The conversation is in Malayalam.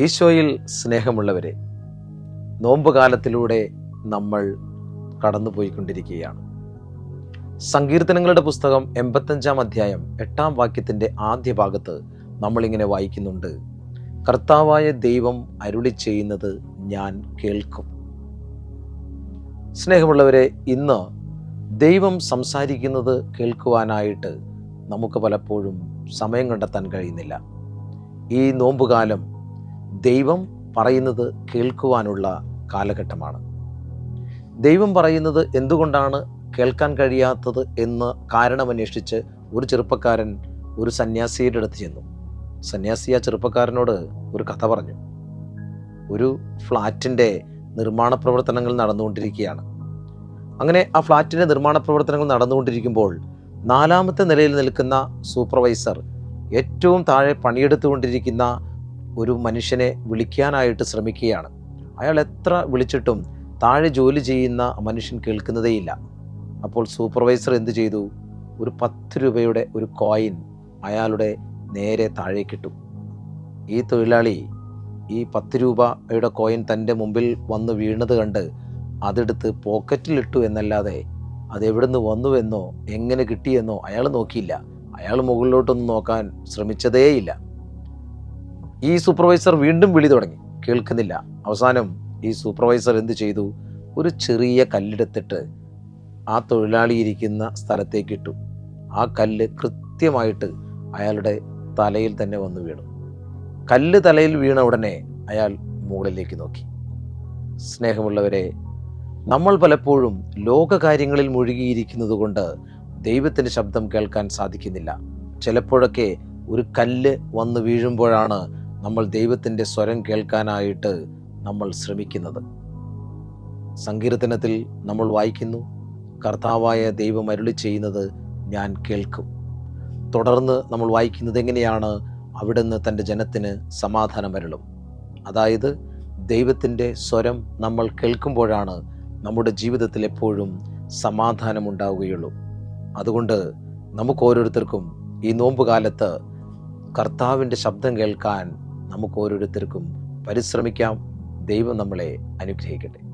ഈശോയിൽ സ്നേഹമുള്ളവരെ നോമ്പുകാലത്തിലൂടെ നമ്മൾ കടന്നുപോയിക്കൊണ്ടിരിക്കുകയാണ്. സങ്കീർത്തനങ്ങളുടെ പുസ്തകം എൺപത്തഞ്ചാം അധ്യായം എട്ടാം വാക്യത്തിന്റെ ആദ്യ ഭാഗത്ത് നമ്മളിങ്ങനെ വായിക്കുന്നുണ്ട് കർത്താവായ ദൈവം അരുളി ചെയ്യുന്നത് ഞാൻ കേൾക്കും. സ്നേഹമുള്ളവരെ ഇന്ന് ദൈവം സംസാരിക്കുന്നത് കേൾക്കുവാനായിട്ട് നമുക്ക് പലപ്പോഴും സമയം കണ്ടെത്താൻ കഴിയുന്നില്ല. ഈ നോമ്പുകാലം ദൈവം പറയുന്നത് കേൾക്കുവാനുള്ള കാലഘട്ടമാണ്. ദൈവം പറയുന്നത് എന്തുകൊണ്ടാണ് കേൾക്കാൻ കഴിയാത്തത് എന്ന് കാരണമന്വേഷിച്ച് ഒരു ചെറുപ്പക്കാരൻ ഒരു സന്യാസിയുടെ അടുത്ത് ചെന്നു. സന്യാസി ആ ചെറുപ്പക്കാരനോട് ഒരു കഥ പറഞ്ഞു. ഒരു ഫ്ലാറ്റിന്റെ നിർമ്മാണ പ്രവർത്തനങ്ങൾ നടന്നുകൊണ്ടിരിക്കുകയാണ്. അങ്ങനെ ആ ഫ്ലാറ്റിന്റെ നിർമ്മാണ പ്രവർത്തനങ്ങൾ നടന്നുകൊണ്ടിരിക്കുമ്പോൾ നാലാമത്തെ നിലയിൽ നിൽക്കുന്ന സൂപ്പർവൈസർ ഏറ്റവും താഴെ പണിയെടുത്തുകൊണ്ടിരിക്കുന്ന ഒരു മനുഷ്യനെ വിളിക്കാനായിട്ട് ശ്രമിക്കുകയാണ്. അയാൾ എത്ര വിളിച്ചിട്ടും താഴെ ജോലി ചെയ്യുന്ന മനുഷ്യൻ കേൾക്കുന്നതേയില്ല. അപ്പോൾ സൂപ്പർവൈസർ എന്ത് ചെയ്തു? ഒരു പത്ത് രൂപയുടെ ഒരു കോയിൻ അയാളുടെ നേരെ താഴേക്കിട്ടു ഈ തൊഴിലാളി ഈ പത്ത് രൂപയുടെ കോയിൻ തന്റെ മുമ്പിൽ വന്ന് വീണത് കണ്ട് അതെടുത്ത് പോക്കറ്റിലിട്ടു എന്നല്ലാതെ അതെവിടുന്ന് വന്നുവെന്നോ എങ്ങനെ കിട്ടിയെന്നോ അയാൾ നോക്കിയില്ല. അയാൾ മുകളിലോട്ടൊന്നും നോക്കാൻ ശ്രമിച്ചതേയില്ല. ഈ സൂപ്പർവൈസർ വീണ്ടും വിളി തുടങ്ങി. കേൾക്കുന്നില്ല. അവസാനം ഈ സൂപ്പർവൈസർ എന്ത് ചെയ്തു? ഒരു ചെറിയ കല്ലെടുത്തിട്ട് ആ തൊഴിലാളി ഇരിക്കുന്ന സ്ഥലത്തേക്ക് ഇട്ടു. ആ കല്ല് കൃത്യമായിട്ട് അയാളുടെ തലയിൽ തന്നെ വന്ന് വീണു. കല്ല് തലയിൽ വീണ ഉടനെ അയാൾ മുകളിലേക്ക് നോക്കി. സ്നേഹമുള്ളവരെ നമ്മൾ പലപ്പോഴും ലോകകാര്യങ്ങളിൽ മുഴുകിയിരിക്കുന്നത് കൊണ്ട് ദൈവത്തിന്റെ ശബ്ദം കേൾക്കാൻ സാധിക്കുന്നില്ല. ചിലപ്പോഴൊക്കെ ഒരു കല്ല് വന്ന് വീഴുമ്പോഴാണ് നമ്മൾ ദൈവത്തിന്റെ സ്വരം കേൾക്കാനായിട്ട് നമ്മൾ ശ്രമിക്കുന്നത്. സങ്കീർത്തനത്തിൽ നമ്മൾ വായിക്കുന്നു കർത്താവായ ദൈവം അരുളി ചെയ്യുന്നത് ഞാൻ കേൾക്കും. തുടർന്ന് നമ്മൾ വായിക്കുന്നത് എങ്ങനെയാണ്? അവിടുന്ന് തന്റെ ജനത്തിന് സമാധാനം അരുളും അതായത് ദൈവത്തിന്റെ സ്വരം നമ്മൾ കേൾക്കുമ്പോഴാണ് നമ്മുടെ ജീവിതത്തിൽ എപ്പോഴും സമാധാനം ഉണ്ടാവുകയുള്ളൂ അതുകൊണ്ട് നമുക്ക് ഓരോരുത്തർക്കും ഈ നോമ്പുകാലത്ത് കർത്താവിന്റെ ശബ്ദം കേൾക്കാൻ നമുക്ക് ഓരോരുത്തർക്കും പരിശ്രമിക്കാം. ദൈവം നമ്മളെ അനുഗ്രഹിക്കട്ടെ.